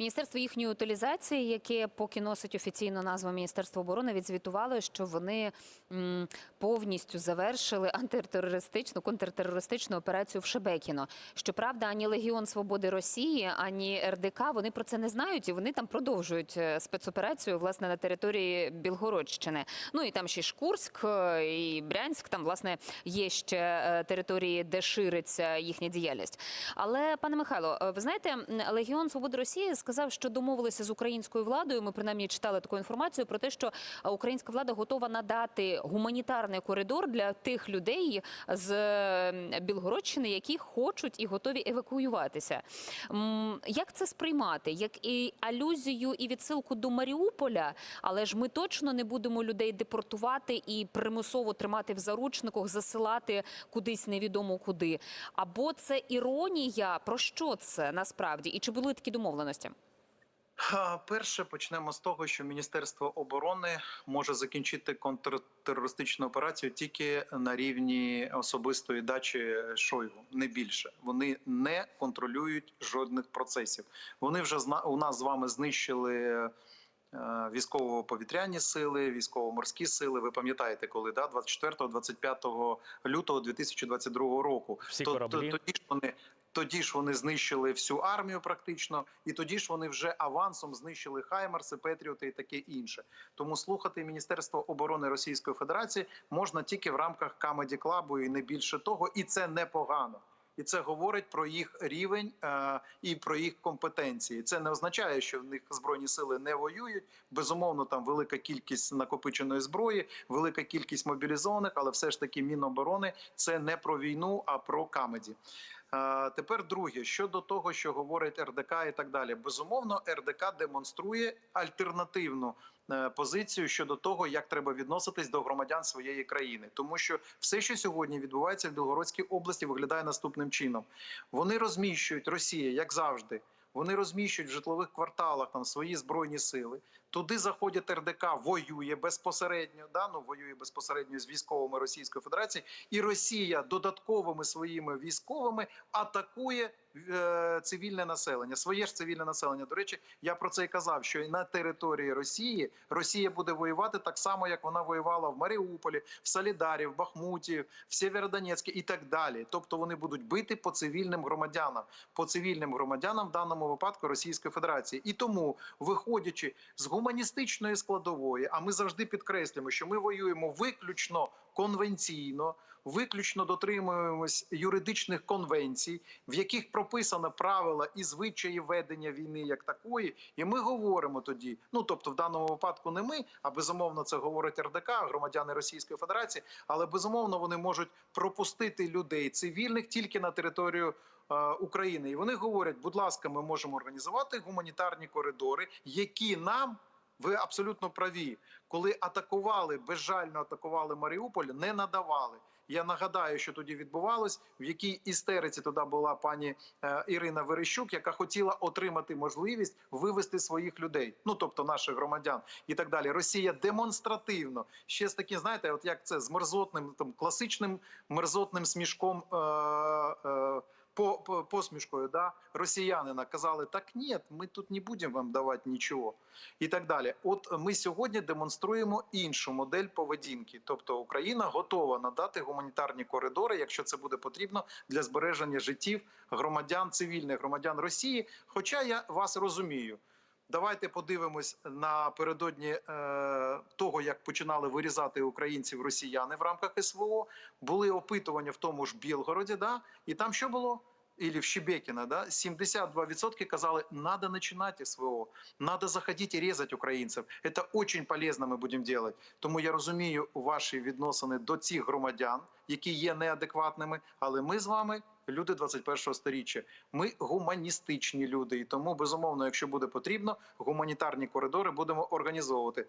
Міністерство їхньої утилізації, яке поки носить офіційну назву Міністерство оборони, відзвітувало, що вони повністю завершили антитерористичну контртерористичну операцію в Шебекіно. Щоправда, ані Легіон Свободи Росії, ані РДК вони про це не знають, і вони там продовжують е, спецоперацію власне на території Білгородщини. Ну і там ще ж Курськ е, і Брянськ. Там власне є ще е, території, де шириться їхня діяльність. Але пане Михайло, ви знаєте, Легіон Свободи Росії сказав, що домовилися з українською владою. Ми принаймні читали таку інформацію про те, що е, українська влада готова надати гуманітарний коридор для тих людей з Білгородщини, які хочуть і готові евакуюватися. Як це сприймати? Як і алюзію і відсилку до Маріуполя, але ж ми точно не будемо людей депортувати і примусово тримати в заручниках, засилати кудись невідомо куди. Або це іронія? Про що це насправді? І чи були такі домовленості? Перше почнемо з того, що Міністерство оборони може закінчити контртерористичну операцію тільки на рівні особистої дачі Шойгу, не більше. Вони не контролюють жодних процесів. Вони вже у нас з вами знищили. е, Військово-повітряні сили, військово-морські сили. Ви пам'ятаєте, коли да 24-25 лютого 2022 року. Всі кораблі. тоді ж вони тоді ж вони знищили всю армію, практично, і тоді ж вони вже авансом знищили Хаймерси, Петріоти і таке інше. Тому слухати Міністерство оборони Російської Федерації можна тільки в рамках Камеді Клабу і не більше того, і це непогано. І це говорить про їх рівень е, і про їх компетенції. Це не означає, що в них збройні сили не воюють. Безумовно, там велика кількість накопиченої зброї, велика кількість мобілізованих, але все ж таки Міноборони це не про війну, а про камеді. Тепер друге щодо того, що говорить РДК і так далі. Безумовно, РДК демонструє альтернативну е, позицію щодо того, як треба відноситись до громадян своєї країни, тому що все, що сьогодні відбувається в Білгородській області, виглядає наступним чином: вони розміщують Росія, як завжди. Вони розміщують в житлових кварталах там свої збройні сили. Туди заходять РДК, воює безпосередньо. Да, ну воює безпосередньо з військовими Російської Федерації, і Росія додатковими своїми військовими атакує е, цивільне населення, своє ж цивільне населення. До речі, я про це і казав, що на території Росії Росія буде воювати так само, як вона воювала в Маріуполі, в Солідарі, в Бахмуті, в Сєвєродонецьку і так далі. Тобто вони будуть бити по цивільним громадянам, по цивільним громадянам в даному випадку Російської Федерації. І тому, виходячи з гуманістичної складової, а ми завжди підкреслюємо, що ми воюємо виключно конвенційно, виключно дотримуємось юридичних конвенцій, в яких прописано правила і звичаї ведення війни як такої. І ми говоримо тоді. Ну тобто, в даному випадку не ми, а безумовно, це говорить РДК, громадяни Російської Федерації, але безумовно вони можуть пропустити людей цивільних тільки на територію. е, України і вони говорять, будь ласка, ми можемо організувати гуманітарні коридори, які нам ви абсолютно праві, коли атакували безжально атакували Маріуполь, не надавали. Я нагадаю, що тоді відбувалось, в якій істериці тоді була пані е, Ірина Верещук, яка хотіла отримати можливість вивести своїх людей, ну тобто наших громадян і так далі. Росія демонстративно ще з таким, знаєте, от як це з мерзотним там класичним мерзотним смішком. Е, е, по, по посмішкою да росіянина казали так, ні, ми тут не будемо вам давати нічого, і так далі. От ми сьогодні демонструємо іншу модель поведінки. Тобто Україна готова надати гуманітарні коридори, якщо це буде потрібно для збереження життів громадян, цивільних громадян Росії. Хоча я вас розумію. Давайте подивимось напередодні е, того, як починали вирізати українців росіяни в рамках СВО. Були опитування в тому ж Білгороді, да, і там що було? Или в Щебекіна, да, 72% казали, надо начинать СВО, надо заходить і різати українців. Це дуже полезно ми будемо робити. Тому я розумію ваші відносини до цих громадян, які є неадекватними, але ми з вами люди 21-го сторіччя. Ми гуманістичні люди, і тому безумовно, якщо буде потрібно, гуманітарні коридори будемо організовувати.